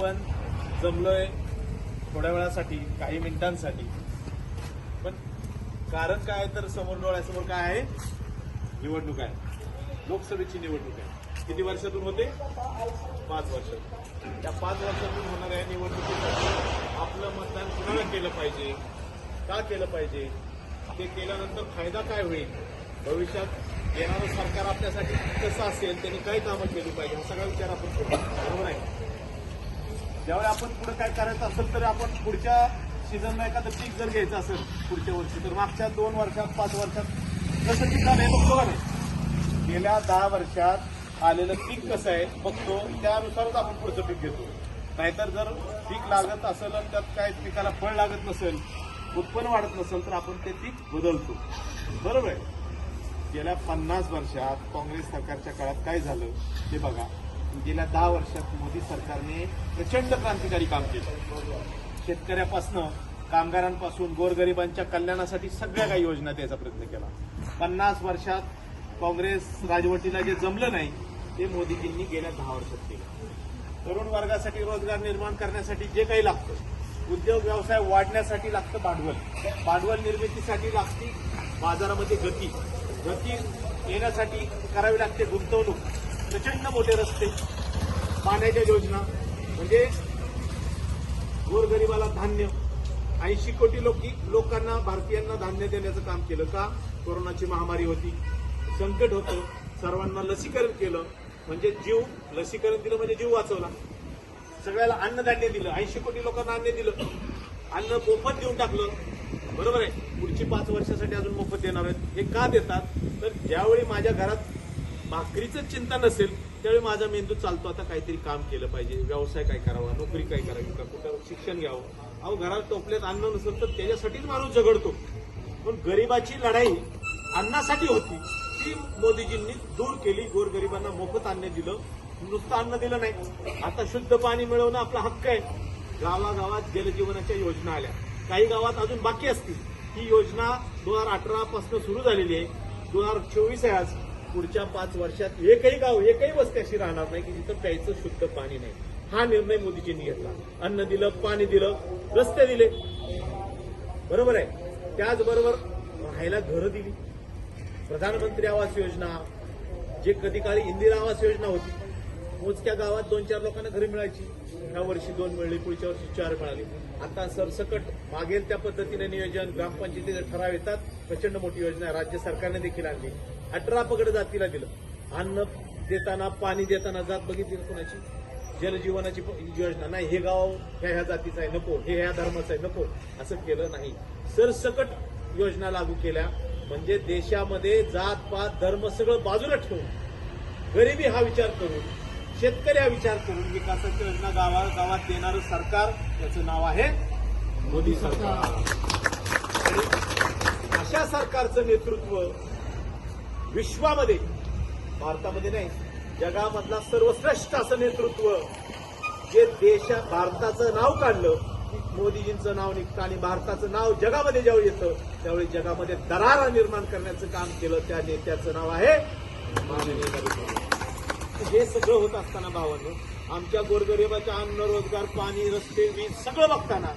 आपण जमलोय थोड्या वेळासाठी काही मिनिटांसाठी. पण कारण काय तर समोर डोळ्यासमोर काय आहे? निवडणूक आहे. लोकसभेची निवडणूक आहे. किती वर्षातून होते? पाच वर्ष. त्या पाच वर्षातून होणाऱ्या निवडणुकीसाठी आपलं मतदान कुणाला केलं पाहिजे? का केलं पाहिजे? ते केल्यानंतर फायदा काय होईल? भविष्यात येणारं सरकार आपल्यासाठी कसं असेल? त्यांनी काय कामं केली पाहिजे? हा सगळा विचार आपण करू. बरोबर आहे? ज्यावेळी आपण पुढे काय करायचं असेल तर आपण पुढच्या सीझनला एखादं पीक जर घ्यायचं असेल पुढच्या वर्षी तर मागच्या दोन वर्षात पाच वर्षात कसं पीक आलं हे बघतो का नाही गेल्या दहा वर्षात आलेलं पीक कसं आहे बघतो त्यानुसारच आपण पुढचं पीक घेतो. नाहीतर जर पीक लागत असेल आणि त्यात काय पिकाला फळ लागत नसेल उत्पन्न वाढत नसेल तर आपण ते पीक बदलतो. बरोबर आहे? गेल्या पन्नास वर्षात काँग्रेस सरकारच्या काळात काय झालं ते बघा. गेल्या दहा वर्षात मोदी सरकारने प्रचंड क्रांतिकारी काम केलं. शेतकऱ्यापासनं कामगारांपासून गोरगरिबांच्या कल्याणासाठी सगळ्या काही योजना द्यायचा प्रयत्न केला. पन्नास वर्षात काँग्रेस राजवटीला जे जमलं नाही ते मोदीजींनी गेल्या दहा वर्षात केलं. तरुण वर्गासाठी रोजगार निर्माण करण्यासाठी जे काही लागतं उद्योग व्यवसाय वाढण्यासाठी लागतं भांडवल. भांडवल निर्मितीसाठी लागते बाजारामध्ये गती. गती येण्यासाठी करावी लागते गुंतवणूक. प्रचंड मोठे रस्ते पाण्याच्या योजना म्हणजे गोरगरिबाला धान्य. ऐंशी कोटी लोक लोकांना भारतीयांना धान्य देण्याचं काम केलं का? कोरोनाची महामारी होती. संकट होतं. सर्वांना लसीकरण केलं. म्हणजे जीव लसीकरण दिलं म्हणजे जीव वाचवला. सगळ्याला अन्नधान्य दिलं. ऐंशी कोटी लोकांना अन्न दिलं. अन्न मोफत देऊन टाकलं. बरोबर आहे. पुढची पाच वर्षासाठी अजून मोफत देणार आहेत. हे का देतात? तर ज्यावेळी माझ्या घरात भाकरीचं चिंता नसेल त्यावेळी माझा मेंदू चालतो आता काहीतरी काम केलं पाहिजे व्यवसाय काय करावा नोकरी काय करावी का कुठं शिक्षण घ्यावं? अहो घरात टोपल्यात अन्न नसेल तर त्याच्यासाठीच माणूस झगडतो. पण गरिबाची लढाई अन्नासाठी होती. ती मोदीजींनी दूर केली गोरगरिबांना मोफत अन्न दिलं. नुसतं अन्न दिलं नाही. आता शुद्ध पाणी मिळवणं आपला हक्क आहे. गावागावात जलजीवनाच्या योजना आल्या. काही गावात अजून बाकी असतील. ही योजना दोन हजार अठरा पासून सुरू झालेली आहे. दोन हजार चोवीस आहे आज. पुढच्या पाच वर्षात एकही गाव एकही वस्ती अशी राहणार नाही की जिथं प्यायचं शुद्ध पाणी नाही. हा निर्णय मोदीजींनी घेतला. अन्न दिलं पाणी दिलं रस्ते दिले. बरोबर आहे. त्याचबरोबर राहायला घरं दिली. प्रधानमंत्री आवास योजना जे कधी काळी इंदिरा आवास योजना होती मोजक्या गावात दोन चार लोकांना घरी मिळायची. ह्या वर्षी दोन मिळाली पुढच्या वर्षी चार मिळाली. आता सरसकट मागेल त्या पद्धतीने नियोजन ग्रामपंचायतीचे ठराव येतात. प्रचंड मोठी योजना राज्य सरकारने देखील आणली. अठरा पकड जातीला दिलं अन्न देताना पाणी देताना जात बघितली कोणाची? जलजीवनाची योजना. नाही हे गाव ह्या ह्या जातीचं आहे नको. हे ह्या धर्माचं आहे नको. असं केलं नाही. सरसकट योजना लागू केल्या. म्हणजे देशामध्ये जात पात धर्म सगळं बाजूला ठेवून गरिबी हा विचार करून शेतकरी हा विचार करून विकासाची योजना गावा गावात देणारं सरकार याचं नाव आहे मोदी सरकार. अशा सरकारचं नेतृत्व विश्वामध्ये. भारतामध्ये नाही जगामधला सर्वश्रेष्ठ असं नेतृत्व जे देशा भारताचं नाव काढलं मोदीजींचं नाव निघतं आणि भारताचं नाव जगामध्ये ज्यावेळी येतं त्यावेळी जगामध्ये दरारा निर्माण करण्याचं काम केलं त्या नेत्याचं नाव आहे हे सगळं होत असताना भावांनो आमच्या गोरगरिबाच्या अन्न रोजगार पाणी रस्ते वीज सगळं बघताना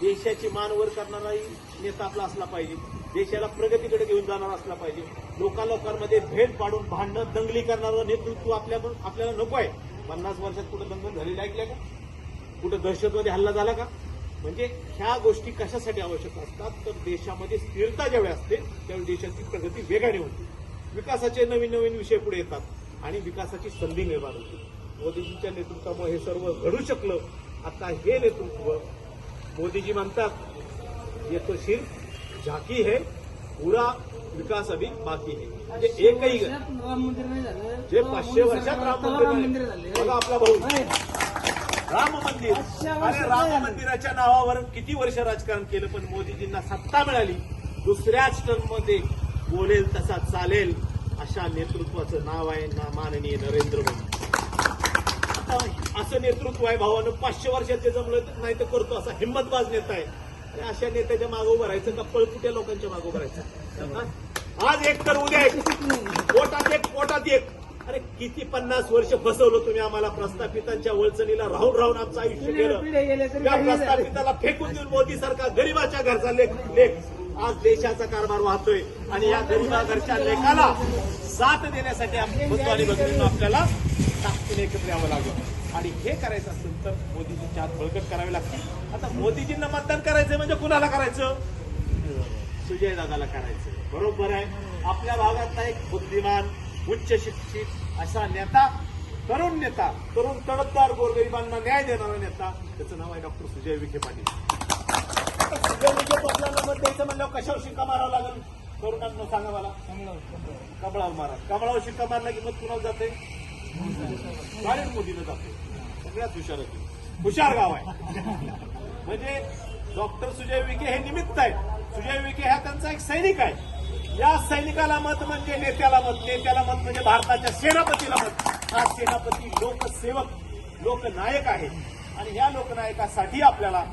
देशाची मान वर करणाराही नेता आपला असला पाहिजे. देशाला प्रगतीकडे घेऊन जाणार असला पाहिजे. लोका लोकांमध्ये भेद पाडून भांडणं दंगली करणारं नेतृत्व आपल्या आपल्याला नको आहे. पन्नास वर्षात कुठं दंगल झालेली ऐकल्या का? कुठं दहशतवादी हल्ला झाला का? म्हणजे ह्या गोष्टी कशासाठी आवश्यक असतात? तर देशामध्ये स्थिरता ज्यावेळी असते त्यावेळी देशाची प्रगती वेगाने होते. विकासाचे नवीन नवीन विषय पुढे येतात आणि विकासाची संधी निर्माण होते. मोदीजींच्या नेतृत्वामुळे हे सर्व घडू शकलं. आता हे नेतृत्व मोदीजी म्हणतात येतो शिर झाकी है पूरा विकास अभी बाकी है। म्हणजे एकही राम मंदिर नाही झालं. जे पाचशे वर्षात राम मंदिर झाले. बघा आपला भाऊ. राम मंदिर. अरे राम. मंदिराच्या नावावर किती वर्ष राजकारण केलं पण मोदीजींना सत्ता मिळाली. दुसऱ्याच मध्ये बोलेल तसा चालेल. अशा नेतृत्वाचं नाव आहे ना माननीय नरेंद्र मोदी. असं नेतृत्व आहे भावानं पाचशे वर्षात जे जमलं नाही तर करतो असा हिंमतबाज नेता आहे. आणि अशा नेत्याच्या मागं उभं राहायचं का? पळपुट्या लोकांच्या मागं उभं राहायचं? आज एक तर उद्या एक. पोटात एक पोटात एक. अरे किती पन्नास वर्ष फसवलं तुम्ही आम्हाला प्रस्थापितांच्या वळचणीला राहून राहून आमचं आयुष्य तरी त्या. प्रस्थापिताला फेकून देऊन मोदी सरकार गरीबाच्या घरचा लेख लेख. आज देशाचा कारभार वाहतोय आणि या गरीबा घरच्या लेखाला साथ देण्यासाठी आम- बंधू आणि भगिनींनो आपल्याला ताकदीने एकत्र यावं लागलं. आणि हे करायचं असेल तर मोदीजींच्या हात बळकट करावे लागतील. आता मोदीजींना मतदान करायचं म्हणजे कुणाला करायचं? सुजय दादाला करायचं बरोबर आहे. आपल्या भागातला एक बुद्धिमान उच्च शिक्षित असा नेता तरुण नेता तरुण तडफदार गोरगरिबांना न्याय देणारा नेता त्याचं नाव आहे डॉक्टर सुजय विखे पाटील. आता सुजय विखे पाटलांना मत द्यायचं म्हणल्यावर कशावर शिक्का मारावा लागेल? तरुणांना सांगा मला. कमळावर मारा. कमळावर शिक्का मारला की मग कुणाला जाते? डायरेक्ट मोदीला जाते. सगळ्यात हुशार आहे हुशार गाव आहे. म्हणजे डॉक्टर सुजय विखे हे निमित्त आहेत. सुजय विखे हा त्यांचा एक सैनिक आहे. या सैनिकाला मत म्हणजे नेत्याला मत. नेत्याला मत म्हणजे भारताच्या सेनापतीला मत. हा सेनापती लोकसेवक लोकनायक आहे. आणि या लोकनायकासाठी आपल्याला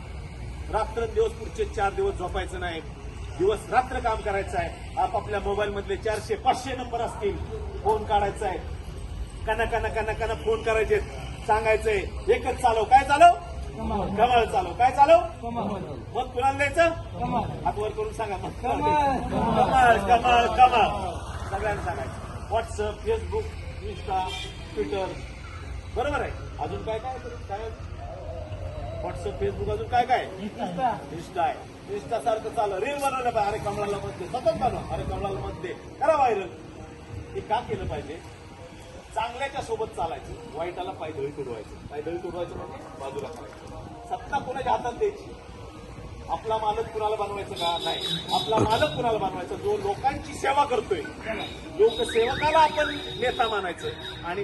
रात्रंदिवस पुढचे चार दिवस झोपायचं नाही. दिवस रात्र काम करायचं आहे. आपापल्या मोबाईल मधले चारशे पाचशे नंबर असतील. फोन काढायचा आहे. कना कना कना कना फोन करायचे सांगायचंय एकच चालव. काय चालव? कमाल. कमळ चालव. काय चालव? कमाल. मग कुणाला द्यायचं? कमाल. हात वर करून सांगा. मग कमाल. कमाल कमाल कमाल. सगळ्यांना सांगायचं. व्हॉट्सअप फेसबुक इंस्टा ट्विटर बरोबर आहे? अजून काय काय काय? व्हॉट्सअप फेसबुक अजून काय काय. इंस्टा आहे. इंस्टा सारखं चाललं. रील बनवलं पाहिजे अरे कमळाला मत दे सतत बनव. अरे कमळाला मत दे करा व्हायरल हे का केलं पाहिजे? चांगल्याच्या सोबत चालायचं. वाईटाला पायदळी तुडवायचं. पायदळी तुडवायचं म्हणजे बाजूला करायचं सत्ता कोणाच्या हातात द्यायची? आपला मालक कुणाला बनवायचं का? नाही. आपला मालक कुणाला बनवायचा? जो लोकांची सेवा करतोय. लोकसेवकाला आपण नेता मानायचं. आणि